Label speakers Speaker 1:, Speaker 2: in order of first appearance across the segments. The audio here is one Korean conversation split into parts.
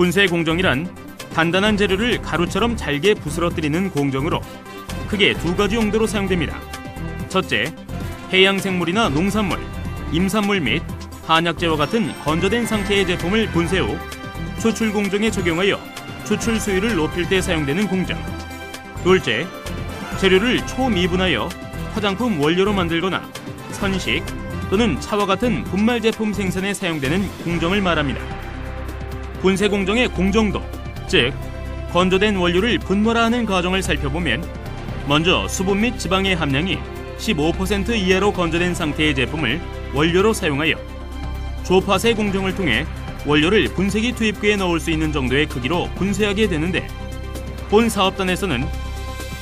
Speaker 1: 분쇄 공정이란 단단한 재료를 가루처럼 잘게 부스러뜨리는 공정으로 크게 두 가지 용도로 사용됩니다. 첫째, 해양 생물이나 농산물, 임산물 및 한약재와 같은 건조된 상태의 제품을 분쇄 후 추출 공정에 적용하여 추출 수율을 높일 때 사용되는 공정. 둘째, 재료를 초미분하여 화장품 원료로 만들거나 선식 또는 차와 같은 분말 제품 생산에 사용되는 공정을 말합니다. 분쇄 공정의 공정도, 즉 건조된 원료를 분말화하는 과정을 살펴보면 먼저 수분 및 지방의 함량이 15% 이하로 건조된 상태의 제품을 원료로 사용하여 조파쇄 공정을 통해 원료를 분쇄기 투입구에 넣을 수 있는 정도의 크기로 분쇄하게 되는데 본 사업단에서는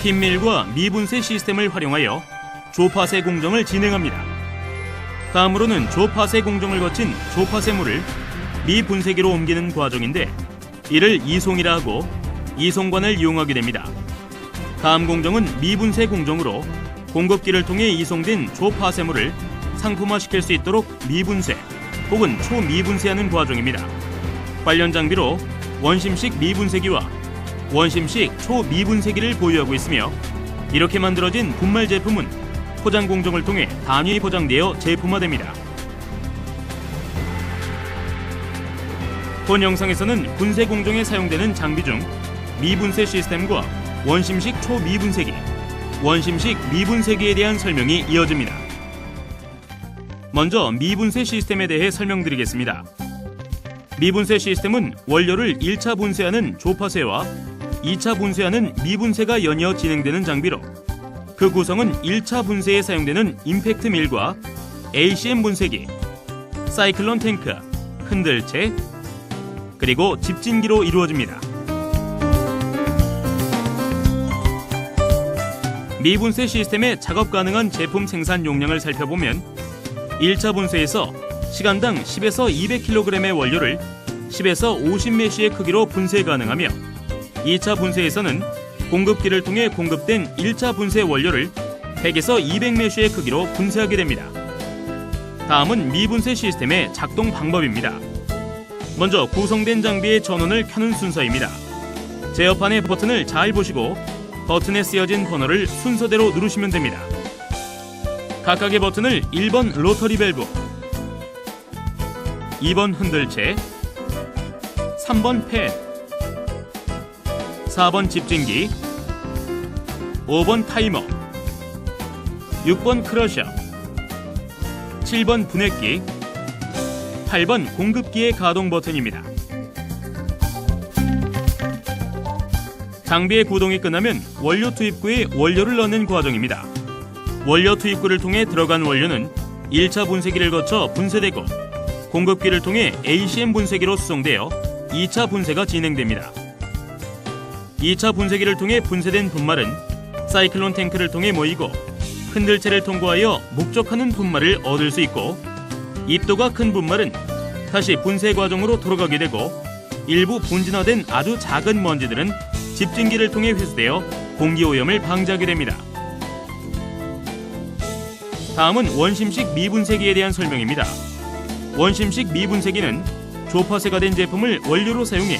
Speaker 1: 핀밀과 미분쇄 시스템을 활용하여 조파쇄 공정을 진행합니다. 다음으로는 조파쇄 공정을 거친 조파쇄물을 미분쇄기로 옮기는 과정인데 이를 이송이라 하고 이송관을 이용하게 됩니다. 다음 공정은 미분쇄 공정으로 공급기를 통해 이송된 조파쇄물을 상품화시킬 수 있도록 미분쇄 혹은 초미분쇄하는 과정입니다. 관련 장비로 원심식 미분쇄기와 원심식 초미분쇄기를 보유하고 있으며 이렇게 만들어진 분말 제품은 포장 공정을 통해 단위 포장되어 제품화됩니다. 본 영상에서는 분쇄 공정에 사용되는 장비 중 미분쇄 시스템과 원심식 초미분쇄기, 원심식 미분쇄기에 대한 설명이 이어집니다. 먼저 미분쇄 시스템에 대해 설명드리겠습니다. 미분쇄 시스템은 원료를 1차 분쇄하는 조파쇄와 2차 분쇄하는 미분쇄가 연이어 진행되는 장비로 그 구성은 1차 분쇄에 사용되는 임팩트 밀과 ACM 분쇄기, 사이클론 탱크, 흔들체, 그리고 집진기로 이루어집니다. 미분쇄 시스템의 작업 가능한 제품 생산 용량을 살펴보면 1차 분쇄에서 시간당 10에서 200kg의 원료를 10에서 50메시의 크기로 분쇄 가능하며 2차 분쇄에서는 공급기를 통해 공급된 1차 분쇄 원료를 100에서 200메시의 크기로 분쇄하게 됩니다. 다음은 미분쇄 시스템의 작동 방법입니다. 먼저 구성된 장비의 전원을 켜는 순서입니다. 제어판의 버튼을 잘 보시고 버튼에 쓰여진 번호를 순서대로 누르시면 됩니다. 각각의 버튼을 1번 로터리 밸브, 2번 흔들체, 3번 팬, 4번 집진기, 5번 타이머, 6번 크러셔, 7번 분해기, 8번 공급기의 가동 버튼입니다. 장비의 구동이 끝나면 원료 투입구에 원료를 넣는 과정입니다. 원료 투입구를 통해 들어간 원료는 1차 분쇄기를 거쳐 분쇄되고 공급기를 통해 ACM 분쇄기로 수송되어 2차 분쇄가 진행됩니다. 2차 분쇄기를 통해 분쇄된 분말은 사이클론 탱크를 통해 모이고 흔들체를 통과하여 목적하는 분말을 얻을 수 있고 입도가 큰 분말은 다시 분쇄 과정으로 돌아가게 되고 일부 분진화된 아주 작은 먼지들은 집진기를 통해 회수되어 공기 오염을 방지하게 됩니다. 다음은 원심식 미분쇄기에 대한 설명입니다. 원심식 미분쇄기는 조파쇄가 된 제품을 원료로 사용해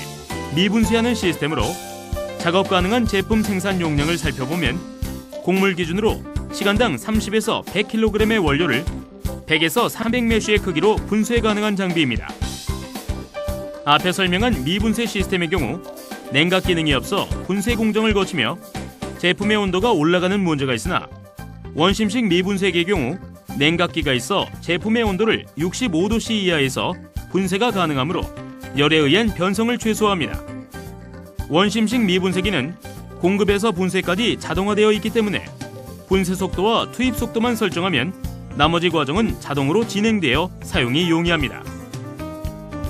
Speaker 1: 미분쇄하는 시스템으로 작업 가능한 제품 생산 용량을 살펴보면 곡물 기준으로 시간당 30에서 100kg의 원료를 100에서 300메쉬의 크기로 분쇄 가능한 장비입니다. 앞에 설명한 미분쇄 시스템의 경우 냉각 기능이 없어 분쇄 공정을 거치며 제품의 온도가 올라가는 문제가 있으나 원심식 미분쇄기의 경우 냉각기가 있어 제품의 온도를 65도씨 이하에서 분쇄가 가능하므로 열에 의한 변성을 최소화합니다. 원심식 미분쇄기는 공급에서 분쇄까지 자동화되어 있기 때문에 분쇄 속도와 투입 속도만 설정하면 나머지 과정은 자동으로 진행되어 사용이 용이합니다.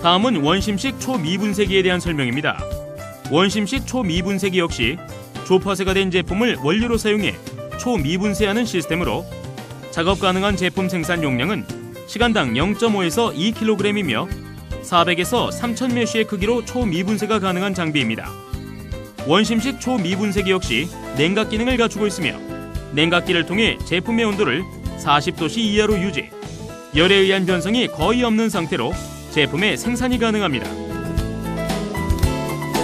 Speaker 1: 다음은 원심식 초미분쇄기에 대한 설명입니다. 원심식 초미분쇄기 역시 조파쇄가 된 제품을 원료로 사용해 초미분쇄하는 시스템으로 작업 가능한 제품 생산 용량은 시간당 0.5에서 2kg이며 400에서 3000메쉬의 크기로 초미분쇄가 가능한 장비입니다. 원심식 초미분쇄기 역시 냉각 기능을 갖추고 있으며 냉각기를 통해 제품의 온도를 40도씨 이하로 유지, 열에 의한 변성이 거의 없는 상태로 제품의 생산이 가능합니다.